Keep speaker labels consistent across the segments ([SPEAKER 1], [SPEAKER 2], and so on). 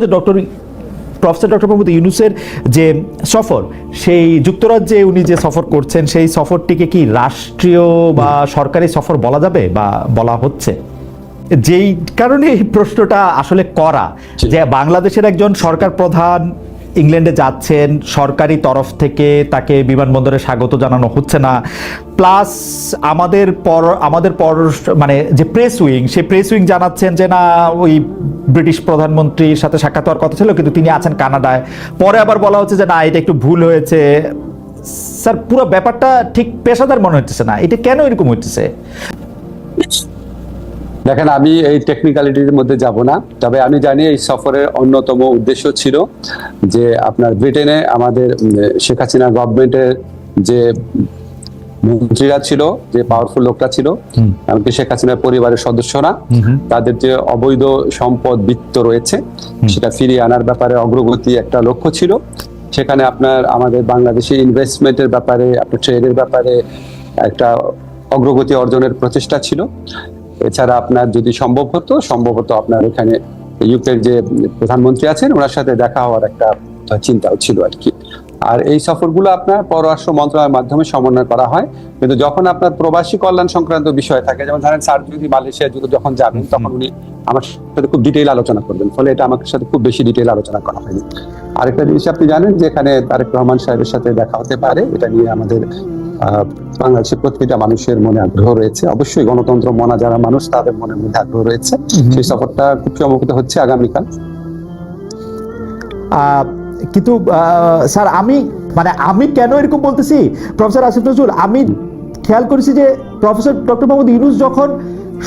[SPEAKER 1] Doctor professor doctor Mohammad ইউনুসের যে সফর সেই যুক্তরাজ্যে উনি যে সফর করছেন সেই সফরটিকে কি রাষ্ট্রীয় বা সরকারি সফর বলা যাবে বা বলা হচ্ছে? যেই কারণে এই প্রশ্নটা আসলে করা যে বাংলাদেশের একজন সরকার প্রধান ইংল্যান্ডে যাচ্ছেন, সরকারি তরফ থেকে তাকে বিমানবন্দরে স্বাগত জানানো হচ্ছে না। প্লাস আমাদের পর আমাদের পর মানে যে প্রেস উইং সে প্রেস উইং জানাচ্ছেন যে না, ওই ব্রিটিশ প্রধানমন্ত্রীর সাথে সাক্ষাৎ হওয়ার কথা ছিল, কিন্তু তিনি আছেন কানাডায়। পরে আবার বলা হচ্ছে যে না, এটা একটু ভুল হয়েছে। স্যার, পুরো ব্যাপারটা ঠিক পেশাদার মনে হচ্ছে না। এটা কেন এরকম হচ্ছে
[SPEAKER 2] দেখেন আমি এই টেকনিক্যালিটির মধ্যে যাব না তবে আমি জানি এই সফরের অন্যতম উদ্দেশ্য ছিল যে আপনার ব্রিটেনে আমাদের শেখ হাসিনা গভর্নমেন্টের যে মন্ত্রীরা ছিল যে পাওয়ারফুল লোকরা ছিল এমনকি শেখ হাসিনার পরিবারের সদস্যরা তাদের যে অবৈধ সম্পদ বিত্ত রয়েছে সেটা ফিরিয়ে আনার ব্যাপারে অগ্রগতি একটা লক্ষ্য ছিল। সেখানে আপনার আমাদের বাংলাদেশে ইনভেস্টমেন্টের ব্যাপারে আপনার ট্রেডের ব্যাপারে একটা অগ্রগতি অর্জনের প্রচেষ্টা ছিল। এছাড়া আপনার যদি সম্ভব হতো সম্ভব হতো আপনার এখানে ইউকের যে প্রধানমন্ত্রী আছেন ওনার সাথে দেখা হওয়ার একটা চিন্তাও ছিল আর কি। আর এই সফরগুলো আপনার পররাষ্ট্র মন্ত্রণালয়ের মাধ্যমে সমন্বয় করা হয়। কিন্তু যখন আপনার প্রবাসী কল্যাণ সংক্রান্ত বিষয় থাকে যেমন ধরেন স্যার যদি মালয়েশিয়া যদি যখন যাবেন তখন উনি আমার সাথে খুব ডিটেইল আলোচনা করবেন। ফলে এটা আমার সাথে খুব বেশি ডিটেইল আলোচনা করা হয়নি। আরেকটা জিনিস আপনি জানেন যে এখানে তারেক রহমান সাহেবের সাথে দেখা হতে পারে। এটা নিয়ে আমাদের বাংলাদেশের প্রতিটা মানুষের মনে আগ্রহ রয়েছে। অবশ্যই গণতন্ত্র মনা যারা মানুষ তাদের মনের মধ্যে আগ্রহ রয়েছে। সেই সফরটা খুব সম্ভবত হচ্ছে আগামীকাল।
[SPEAKER 1] কিন্তু স্যার আমি মানে আমি কেন এরকম বলতেছি? প্রফেসর আসিফ নজরুল আমি খেয়াল করেছি যে প্রফেসর ডক্টর মোহাম্মদ ইউনুস যখন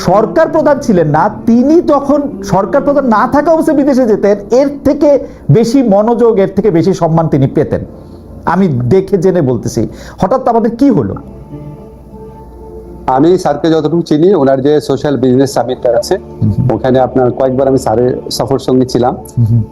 [SPEAKER 1] সরকার প্রধান ছিলেন না তিনি তখন সরকার প্রধান না থাকা অবস্থায় বিদেশে যেতেন। এর থেকে বেশি মনোযোগ এর থেকে বেশি সম্মান তিনি পেতেন। আমি দেখে জেনে বলতেছি। হঠাৎ আমাদের কি হলো?
[SPEAKER 2] আমি স্যারকে যতটুকু চিনি ওনার যে সোশ্যাল বিজনেস সামিটটা আছে ওখানে আপনার কয়েকবার আমি স্যারের সফর সঙ্গে ছিলাম।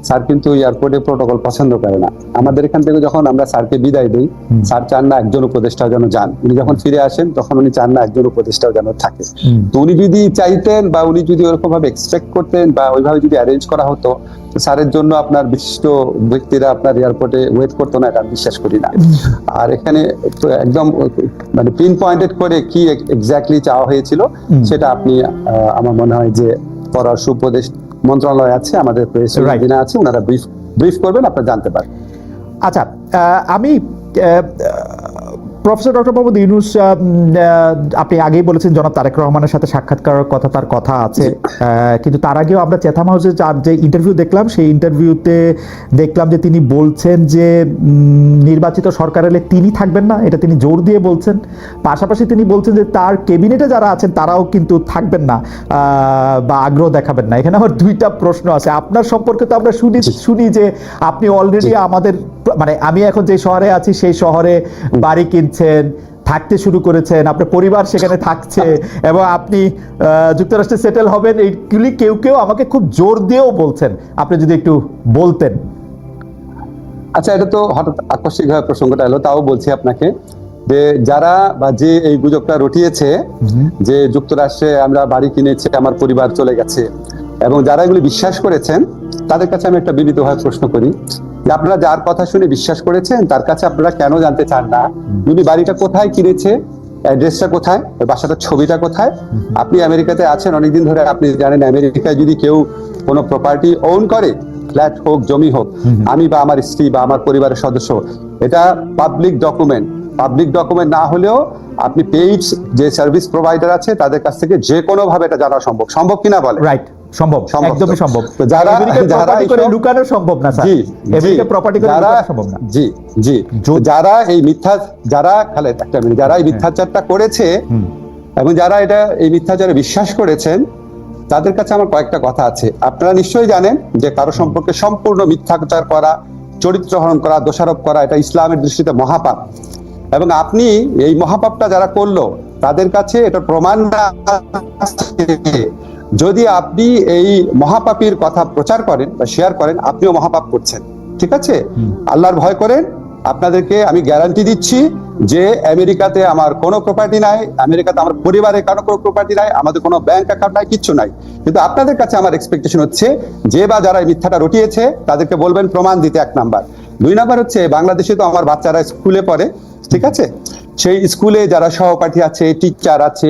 [SPEAKER 2] স্যার কিন্তু এয়ারপোর্টে প্রোটোকল পছন্দ করে না। আমাদের এখান থেকে যখন আমরা স্যারকে বিদায় দিই স্যার চান না একজন উপদেষ্টাও যেন যান। উনি যখন ফিরে আসেন তখন উনি চান না একজন উপদেষ্টাও যেন থাকে। তো উনি যদি চাইতেন বা উনি যদি ওরকম ভাবে এক্সপেক্ট করতেন বা ওইভাবে যদি অ্যারেঞ্জ করা হতো স্যারের জন্য আপনার বিশিষ্ট ব্যক্তিরা আপনার এয়ারপোর্টে ওয়েট করতো না এটা বিশ্বাস করি না। আর এখানে একদম মানে পিন পয়েন্টেড করে কি এক্স্যাক্টলি চাওয়া হয়েছিল সেটা আপনি আমার মনে হয় যে পররাষ্ট্র উপদেশ মন্ত্রণালয় আছে আমাদের প্রেস আছে ওনারা ব্রিফ ব্রিফ করবেন আপনারা জানতে পারবেন।
[SPEAKER 1] আচ্ছা আমি প্রফেসর ডক্টর মোহাম্মদ ইউনুস আপনি আগেই বলেছেন জনাব তারেক রহমানের সাথে সাক্ষাৎ করার কথা তার কথা আছে। কিন্তু তার আগেও আমরা চেথাম হাউসে যে ইন্টারভিউ দেখলাম সেই ইন্টারভিউতে দেখলাম যে তিনি বলছেন যে নির্বাচিত সরকার এলে তিনি থাকবেন না এটা তিনি জোর দিয়ে বলছেন। পাশাপাশি তিনি বলছেন যে তার ক্যাবিনেটে যারা আছেন তারাও কিন্তু থাকবেন না বা আগ্রহ দেখাবেন না। এখানে আমার দুইটা প্রশ্ন আছে। আপনার সম্পর্কে তো আমরা শুনি শুনি যে আপনি অলরেডি আমাদের মানে আমি এখন যে শহরে আছি সেই শহরে বাড়ি কিনছেন থাকতে শুরু করেছেন আপনার পরিবার সেখানে থাকছে এবং আপনি যুক্তরাষ্ট্রে সেটেল হবেন এইগুলি কেউ কেউ আমাকে খুব জোর দিয়েও বলছেন। আপনি যদি একটু বলতেন।
[SPEAKER 2] আচ্ছা এটা তো হঠাৎ আকস্মিক ভাবে প্রসঙ্গটা এলো তাও বলছি আপনাকে যে যারা বা যে এই গুজবটা রটিয়েছে যে যুক্তরাষ্ট্রে আমরা বাড়ি কিনেছি আমার পরিবার চলে গেছে এবং যারা এগুলি বিশ্বাস করেছেন, তাদের কাছে আমি একটা বিনীতভাবে প্রশ্ন করি যে আপনারা যার কথা শুনে বিশ্বাস করেছেন, তার কাছে আপনারা কেন জানতে চান না? উনি বাড়িটা কোথায় কিনেছে? অ্যাড্রেসটা কোথায়? বাসাটার ছবিটা কোথায়? আপনি আমেরিকাতে আছেন, অনেকদিন ধরে আপনি জানেন আমেরিকায় যদি কেউ কোনো প্রপার্টি ওন করে ফ্ল্যাট হোক, জমি হোক, আমি বা আমার স্ত্রী বা আমার পরিবারের সদস্য, এটা পাবলিক ডকুমেন্ট পাবলিক ডকুমেন্ট না হলেও আপনি পেইড যে সার্ভিস প্রোভাইডার আছে, তাদের কাছ থেকে যে কোনো ভাবে এটা জানা সম্ভব। সম্ভব কিনা বলে
[SPEAKER 1] রাইট সম্ভব একদমই সম্ভব।
[SPEAKER 2] যারা-
[SPEAKER 1] করে লুকানো সম্ভব না স্যার।
[SPEAKER 2] জি
[SPEAKER 1] আমেরিকা প্রপার্টি করে লুকানো সম্ভব না।
[SPEAKER 2] জি জি। যারা এই মিথ্যা যারা খালেদ একটা মিনিট যারা এই মিথ্যাচারটা করেছে এবং যারা এটা এই মিথ্যাচারে বিশ্বাস করেছেন তাদের কাছে আমার কয়েকটা কথা আছে। আপনারা নিশ্চয়ই জানেন যে কারও সম্পর্কে সম্পূর্ণ মিথ্যাচার করা চরিত্র হরণ করা দোষারোপ করা এটা ইসলামের দৃষ্টিতে মহাপাপ। এবং আপনি এই মহাপাপটা যারা করল তাদের কাছে এটা প্রমাণ না। যদি আপনি এই মহাপাপীর কথা প্রচার করেন বা শেয়ার করেন আপনিও মহাপাপ করছেন। ঠিক আছে? আল্লাহর ভয় করেন। আপনাদেরকে আমি গ্যারান্টি দিচ্ছি যে আমেরিকাতে আমার কোনো প্রপার্টি নাই আমেরিকাতে আমার পরিবারের কারও কোনো প্রপার্টি নাই আমাদের কোনো ব্যাংক অ্যাকাউন্ট নাই কিচ্ছু নাই। কিন্তু আপনাদের কাছে আমার এক্সপেকটেশন হচ্ছে যে বা যারা এই মিথ্যাটা রটিয়েছে তাদেরকে বলবেন প্রমাণ দিতে এক নাম্বার। দুই নাম্বার হচ্ছে বাংলাদেশে তো আমার বাচ্চারা স্কুলে পড়ে ঠিক আছে? সেই স্কুলে যারা সহপাঠী আছে টিচার আছে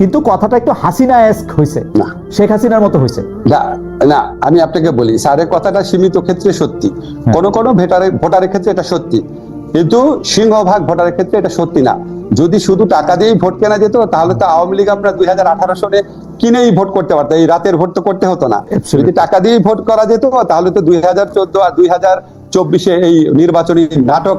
[SPEAKER 1] কিন্তু কথাটা একটু হাসিনা এস্ক হয়েছে শেখ হাসিনার মতো হয়েছে।
[SPEAKER 2] না না আমি আপনাকে বলি স্যারের কথাটা সীমিত ক্ষেত্রে সত্যি। কোন কোন ভোটারের ভোটারের ক্ষেত্রে এটা সত্যি। কিন্তু সিংহভাগ ভোটারের ক্ষেত্রে এটা সত্যি না। যদি শুধু টাকা দিয়েই ভোট কেনা যেত তাহলে তো আওয়ামী লীগ আমরা দুই হাজার আঠারো সনে কিনেই ভোট করতে পারতো এই রাতের ভোট তো করতে হতো না. যদি টাকা দিয়েই ভোট করা যেত তাহলে তো দুই হাজার চোদ্দ আর দুই হাজার চব্বিশে এই নির্বাচনী নাটক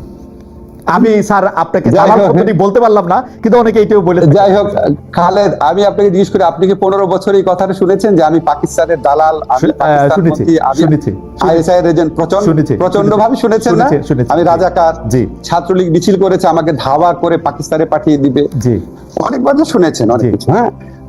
[SPEAKER 1] আমি স্যার আপনাকে। পদ্ধতি বলতে পারলাম না কিন্তু অনেকে এটাও বলে
[SPEAKER 2] যাই হোক খালেদ আমি আপনাকে জিজ্ঞেস করি আপনি কি পনেরো বছর এই কথাটা শুনেছেন যে আমি পাকিস্তানের দালাল প্রচণ্ড ভাবে শুনেছেন না আমি। রাজাকার
[SPEAKER 1] জি।
[SPEAKER 2] ছাত্রলীগ মিছিল করেছে আমাকে ধাওয়া করে পাকিস্তানে পাঠিয়ে দিবে
[SPEAKER 1] জি
[SPEAKER 2] অনেকবার তো শুনেছেন অনেক কিছু হ্যাঁ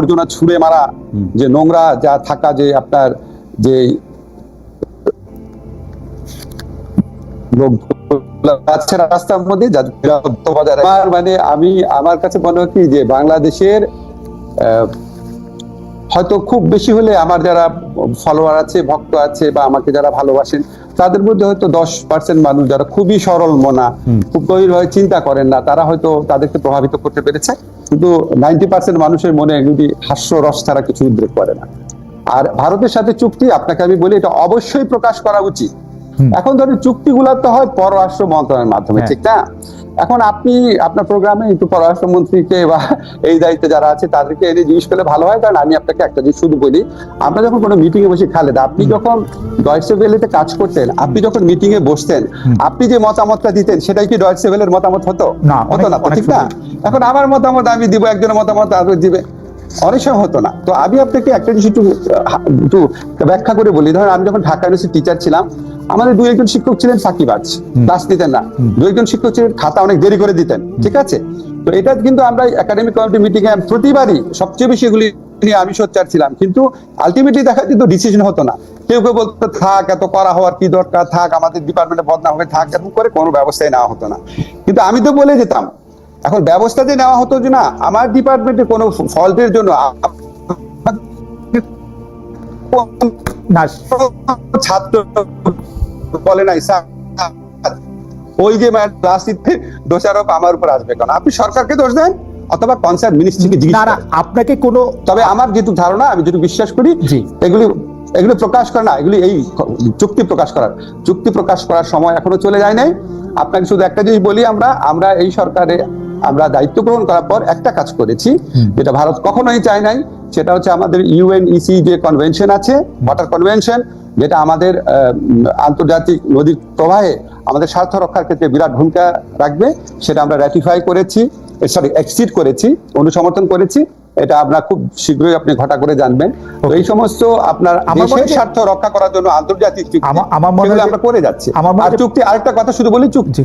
[SPEAKER 2] আবর্জনা ছুঁড়ে মারা যে নোংরা যা থাকা যে আপনার যে আছে রাস্তার মধ্যে মানে আমি আমার কাছে মনে হয় কি যে বাংলাদেশের আহ, হয়তো খুব বেশি হলে আমার যারা ফলোয়ার আছে ভক্ত আছে বা আমাকে যারা ভালোবাসেন তাদের মধ্যে হয়তো দশ পার্সেন্ট মানুষ যারা খুবই সরল মনা খুব গভীরভাবে চিন্তা করেন না তারা হয়তো তাদেরকে প্রভাবিত করতে পেরেছে। কিন্তু নাইনটি পার্সেন্ট মানুষের মনে এগুলি হাস্য রস ছাড়া কিছু উদ্রেক করে না। আর ভারতের সাথে চুক্তি আপনাকে আমি বলি এটা অবশ্যই প্রকাশ করা উচিত। এখন ধরেন চুক্তিগুলো তো হয় পররাষ্ট্র মন্ত্রণালয়ের মাধ্যমে
[SPEAKER 1] হ্যাঁ।
[SPEAKER 2] ঠিক না? এখন আপনি আপনার প্রোগ্রামে একটু পররাষ্ট্রমন্ত্রীকে বা এই দায়িত্বে যারা আছে তাদেরকে এনে জিজ্ঞেস করলে ভালো হয়। কারণ আমি আপনাকে একটা জিনিস শুধু বলি আমরা যখন কোনো মিটিং এ বসে খালেদ আপনি যখন ডয়েসে ভেলেতে কাজ করতেন আপনি যখন মিটিং এ বসতেন আপনি যে মতামতটা দিতেন সেটাই কি ডয়েসে ভেলের মতামত হতো?
[SPEAKER 1] না,
[SPEAKER 2] হতো না ঠিক না? এখন আমার মতামত আমি দিব একজনের মতামত আরও দিবে অনেক সময় হতো না। তো আমি আপনাকে একটা জিনিস একটু একটু ব্যাখ্যা করে বলি। ধরেন আমি যখন ঢাকা ইউনিভার্সিটি টিচার ছিলাম আমাদের দুই একজন শিক্ষক ছিলেন সাকিবাজ ক্লাস নিতেন না। দুই একজন শিক্ষক ছিলেন খাতা অনেক দেরি করে দিতেন। ঠিক আছে? তো এটা কিন্তু আমরা একাডেমিক কমিটি মিটিং এ প্রতিবারই সবচেয়ে বেশি এগুলি নিয়ে আমি সোচ্চার ছিলাম। কিন্তু আলটিমেটলি দেখা কিন্তু ডিসিশন হতো না। কেউ কেউ বলতো থাক এত করা হওয়ার কি দরকার? থাক আমাদের ডিপার্টমেন্টে বদনাম হবে থাক এরকম করে কোনো ব্যবস্থাই নেওয়া হতো না। কিন্তু আমি তো বলে যেতাম এখন ব্যবস্থা যে নেওয়া হতো যে না আমার ডিপার্টমেন্টে কোনো ফল্টের জন্য
[SPEAKER 1] না
[SPEAKER 2] ছাত্র বলে নাই স্যার। ওই যে রাজনীতি দোষারোপ আমার উপর আসবে কেন? আপনি সরকারকে দোষ দেন অথবা কনসার্ন মিনিস্ট্রিকে জিজ্ঞেস
[SPEAKER 1] না আপনাকে কোনো
[SPEAKER 2] তবে আমার যেটুকু ধারণা আমি যেটুকু বিশ্বাস করি এগুলি এগুলো প্রকাশ করে না এগুলি এই চুক্তি প্রকাশ করার। চুক্তি প্রকাশ করার সময় এখনও চলে যায় নাই। আপনাকে শুধু একটা জিনিস বলি আমরা আমরা এই সরকারে আমরা দায়িত্ব গ্রহণ করার পর একটা কাজ করেছি যেটা ভারত কখনোই চায় নাই সেটা হচ্ছে আমাদের ইউএনইসি যে কনভেনশন আছে ওয়াটার কনভেনশন যেটা আমাদের আন্তর্জাতিক নদীর প্রবাহে আমাদের স্বার্থ রক্ষার ক্ষেত্রে বিরাট ভূমিকা রাখবে সেটা আমরা র্যাটিফাই করেছি সরি এক্সিড করেছি অনুসমর্থন করেছি এটা আপনার খুব শীঘ্রই আপনি ঘটা করে জানবেন। তো এই সমস্ত আপনার
[SPEAKER 1] আমার
[SPEAKER 2] দেশের স্বার্থ রক্ষা করার জন্য আন্তর্জাতিক চুক্তি
[SPEAKER 1] আমার- মনে
[SPEAKER 2] আমরা করে যাচ্ছি।
[SPEAKER 1] আমার
[SPEAKER 2] আর চুক্তি আরেকটা কথা শুধু বলি চুক্তি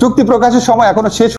[SPEAKER 2] চুক্তি প্রকাশের সময় এখনও শেষ